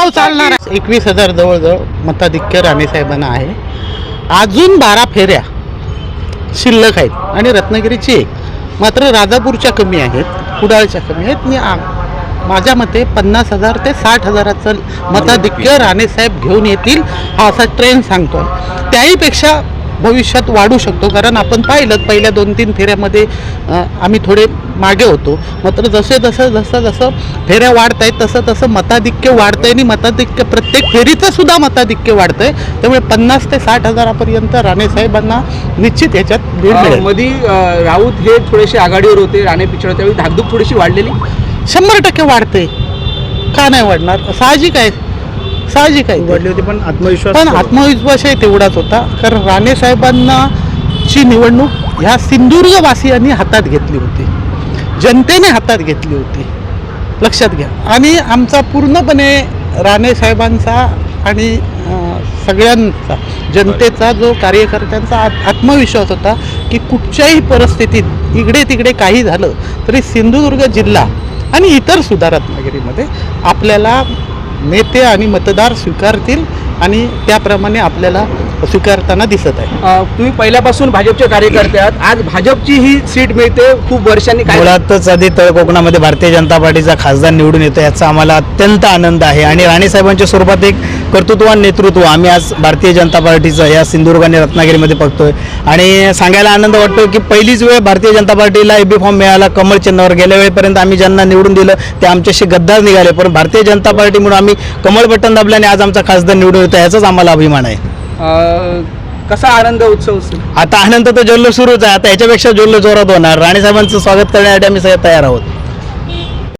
दिवस चालणार एकवीस हजार जवळजवळ मताधिक्य राणेसाहेबांना आहे. अजून बारा फेऱ्या शिल्लक आहेत आणि रत्नागिरीची एक. मात्र राजापूरच्या कमी आहेत कुडाळच्या कमी आहेत. मी आ- माझ्या मते पन्नास हजार ते साठ हजाराचं मताधिक्य राणेसाहेब घेऊन येतील हा असा ट्रेंड सांगतोय. त्याहीपेक्षा भविष्यात वाढू शकतो. कारण आपण पाहिलं पहिल्या दोन तीन फेऱ्यामध्ये आम्ही थोडे मागे होतो. मात्र जसे जसं जसं जसं फेऱ्या वाढत आहेत तसं तसं मताधिक्य वाढतंय आणि मताधिक्य प्रत्येक फेरीचं सुद्धा मताधिक्य वाढतंय. त्यामुळे पन्नास ते साठ हजारापर्यंत राणेसाहेबांना निश्चित याच्यात अ, मिळेल. मधी अ, राऊत हे थोडेसे आघाडीवर होते राणे पिछड त्यावेळी धाकधूक थोडीशी वाढलेली. शंभर टक्के वाढते. का नाही वाढणार? साहजिक आहे. साहजिक आहे. वाढली होती पण आत्मविश्वास पण आत्मविश्वासही तेवढाच होता. कारण राणे साहेबांना ची निवडणूक ह्या सिंधुदुर्गवासियांनी हातात घेतली होती. जनतेने हातात घेतली होती. लक्षात घ्या. आणि आमचा पूर्णपणे राणे साहेबांचा आणि सगळ्यांचा जनतेचा जो कार्यकर्त्यांचा आत- आत्मविश्वास होता की कुठच्याही परिस्थितीत इकडे तिकडे काही झालं तरी सिंधुदुर्ग जिल्हा आणि इतर सुद्धा रत्नागिरीमध्ये आपल्याला नेते आणि मतदार स्वीकारतील आणि त्याप्रमाणे आपल्याला स्वीकारताना दिसत आहे. तुम्ही पहिल्यापासून भाजपचे कार्यकर्ते आहात. आज भाजपची ही सीट मिळते खूप वर्षांनी. काय मुळातच आधी तळ कोकणामध्ये भारतीय जनता पार्टीचा खासदार निवडून येतो याचा आम्हाला अत्यंत आनंद आहे. आणि राणे साहेबांच्या स्वरूपात एक कर्तृत्वान नेतृत्व आम्ही आज भारतीय जनता पार्टीचं या सिंधुदुर्ग आणि रत्नागिरीमध्ये बघतोय. आणि सांगायला आनंद वाटतो की पहिलीच वेळ भारतीय जनता पार्टीला एबी फॉर्म मिळाला कमळ चिन्हावर गेल्या वेळेपर्यंत आम्ही ज्यांना निवडून दिलं ते आमच्याशी गद्दार निघाले. पण भारतीय जनता पार्टी म्हणून आम्ही कमळ बटन दाबल्याने आज आमचा खासदार निवडून येतो याचाच आम्हाला अभिमान आहे. अ, कसा आनंद उत्सव असेल? आता आनंद तर जल्लोष सुरूच आहे. आता याच्यापेक्षा जल्लोष जोरात होणार. राणे साहेबांचं स्वागत करण्यासाठी आम्ही सगळे तयार आहोत.